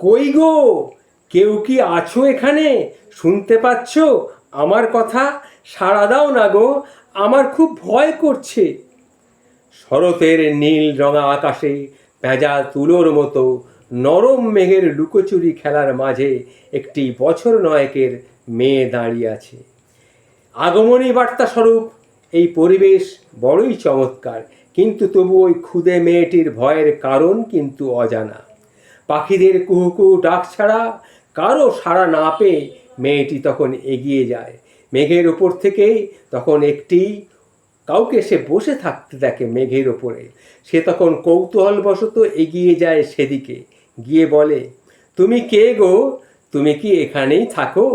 কই গো? কেউ কি আছো এখানে? শুনতে পাচ্ছ? আমার কথা সাড়া দাও না গো, আমার খুব ভয় করছে। শরতের নীল রঙা আকাশে ভেজা তুলোর মতো নরম মেঘের লুকোচুরি খেলার মাঝে একটি বছর নয়েকের মেয়ে দাঁড়িয়ে আছে। আগমনী বার্তা স্বরূপ, এই পরিবেশ বড়ই চমৎকার, কিন্তু তবু ওই ক্ষুদে মেয়েটির ভয়ের কারণ কিন্তু অজানা। পাখিদের কুহুকু ডাক ছাড়া কারও সাড়া না পেয়ে মেয়েটি তখন এগিয়ে যায়। মেঘের ওপর থেকে তখন একটি, কাউকে সে বসে থাকতে দেখে মেঘের ওপরে। সে তখন কৌতূহলবশত এগিয়ে যায় সেদিকে, গিয়ে বলে, তুমি কে গো? তুমি কি এখানেই থাকো?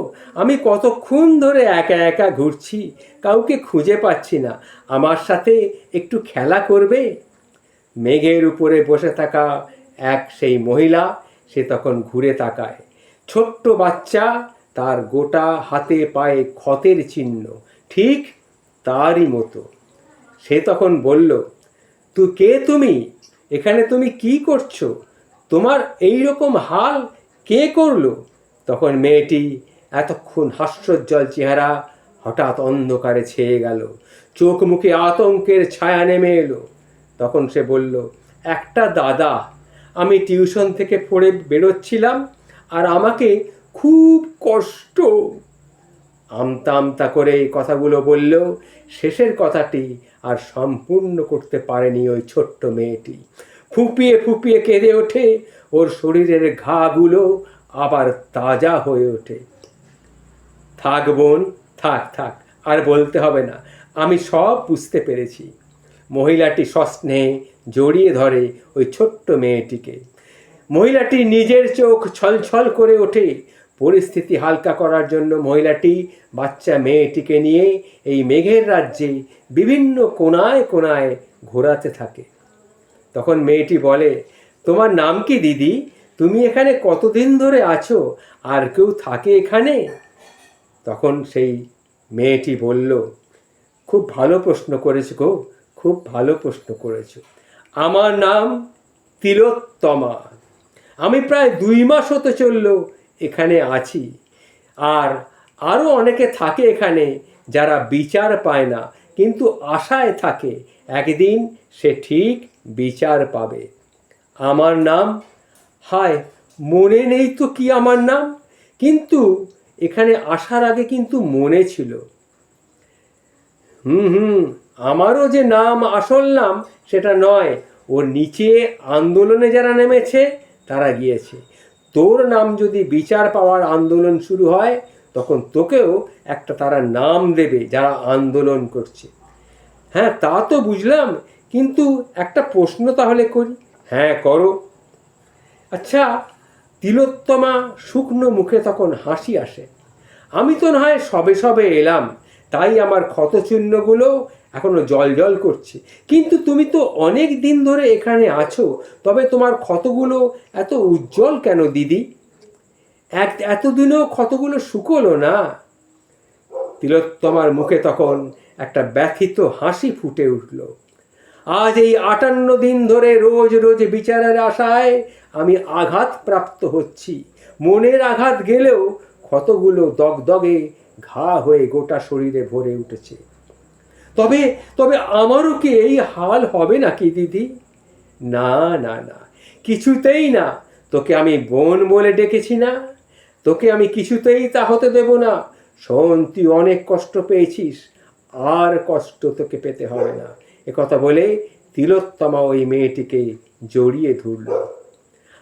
আমি কতক্ষণ ধরে একা একা ঘুরছি, কাউকে খুঁজে পাচ্ছি না। আমার সাথে একটু খেলা করবে? মেঘের উপরে বসে থাকা এক সেই মহিলা, সে তখন ঘুরে তাকায়। ছোট্ট বাচ্চা, তার গোটা হাতে পায়ে ক্ষতের চিহ্ন, ঠিক তারই মতো। সে তখন বলল তুই কে তুমি? এখানে তুমি কি করছ? তোমার এই রকম হাল কে করল? তখন মেয়েটি এতক্ষণ হাস্যোজ্জ্বল চেহারা হঠাৎ অন্ধকারে ছেয়ে গেল। চোখ মুখে আতঙ্কের ছায়া নেমে এলো। তখন সে বলল, একটা দাদা আমি টিউশন থেকে পড়ে বেরোচ্ছিলাম আর আমাকে খুব কষ্ট আমতা আমতা করে এই কথাগুলো বললেও শেষের কথাটি আর সম্পূর্ণ করতে পারেনি ওই ছোট্ট মেয়েটি। ফুপিয়ে ফুপিয়ে কেঁদে ওঠে, ওর শরীরের ঘাগুলো আবার তাজা হয়ে ওঠে। থাক বোন, থাক থাক, আর বলতে হবে না। আমি সব বুঝতে পেরেছি। মহিলাটি সস্নেহে জড়িয়ে ধরে ওই ছোট্ট মেয়েটিকে। মহিলাটি নিজের চোখ ছলছল করে ওঠে। পরিস্থিতি হালকা করার জন্য মহিলাটি বাচ্চা মেয়েটিকে নিয়ে এই মেঘের রাজ্যে বিভিন্ন কোনায় কোনায় ঘোরাতে থাকে। তখন মেয়েটি বলে, তোমার নাম কি দিদি? তুমি এখানে কতদিন ধরে আছো? আর কেউ থাকে এখানে? তখন সেই মেয়েটি বলল, খুব ভালো প্রশ্ন করেছ গো। খুব ভালো প্রশ্ন করেছ। আমার নাম তিলোত্তমা। আমি প্রায় দুই মাস হতে চলল এখানে আছি। আর আরও অনেকে থাকে এখানে যারা বিচার পায় না, কিন্তু আশায় থাকে একদিন সে ঠিক বিচার পাবে। আমার নাম হায় মনে নেই তো কি আমার নাম? কিন্তু এখানে আসার আগে কিন্তু মনে ছিল। হুম হুম, আমারও যে নাম আসল নাম সেটা নয়। ওর নিচে আন্দোলনে যারা নেমেছে, তারা গিয়েছে। তোর নাম যদি বিচার পাওয়ার আন্দোলন শুরু হয়, তখন তোকেও একটা তারা নাম দেবে যারা আন্দোলন করছে। হ্যাঁ তা তো বুঝলাম, কিন্তু একটা প্রশ্ন তাহলে করি। হ্যাঁ করো। আচ্ছা তিলোত্তমা শুকনো মুখে তখন হাসি আসে। আমি তো না হয় সবে সবে এলাম। তাই আমার ক্ষতচিহ্নগুলো এখনও জল জল করছে। কিন্তু তুমি তো অনেক দিন ধরে এখানে আছো, তবে তোমার ক্ষতগুলো এত উজ্জ্বল কেন দিদি? এক, এতদিনেও ক্ষতগুলো শুকোলো না? তিলোত্তমার মুখে তখন একটা ব্যথিত হাসি ফুটে উঠল। আজ এই আটান্ন দিন ধরে রোজ রোজ বিচারের আশায় আমি আঘাত প্রাপ্ত হচ্ছি। মনের আঘাত গেলেও ক্ষতগুলো দগদগে ঘা হয়ে গোটা শরীরে ভরে উঠেছে। তবে তবে আমারও কি এই হাল হবে নাকি, দিদি? না না না, কিছুতেই না। তোকে আমি বোন বলে ডেকেছি না। তোকে আমি কিছুতেই তা হতে দেব না। শোন, তুই অনেক কষ্ট পেয়েছিস। আর কষ্ট তোকে পেতে হবে না। একথা বলে তিলোত্তমা ওই মেয়েটিকে জড়িয়ে ধরল।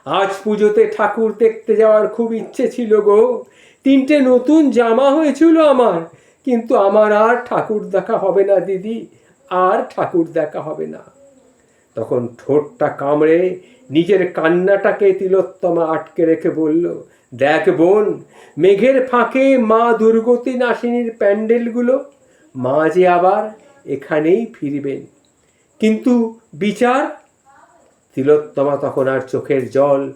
আজ পুজোতে ঠাকুর দেখতে যাওয়ার খুব ইচ্ছে ছিল গো। তিনটে নতুন জামা হয়েছিল আমার। কিন্তু আমার আর ঠাকুর দেখা হবে না, দিদি। আর ঠাকুর দেখা হবে না। তখন ঠোঁটটা কামড়ে নিজের কান্নাটাকে তিলোত্তমা আটকে রেখে বলল, দেখ বোন, মেঘের ফাঁকে মা দুর্গতি নাসিনীর প্যান্ডেলগুলো, মা যে আবার এখানেই ফিরবেন। কিন্তু বিচার? তিলোত্তমা তখন আর চোখের জল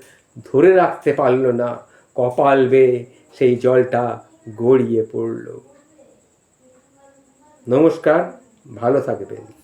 ধরে রাখতে পারল না। কপাল বেয়ে সেই জলটা গড়িয়ে পড়ল। নমস্কার ভালো থাকবেন।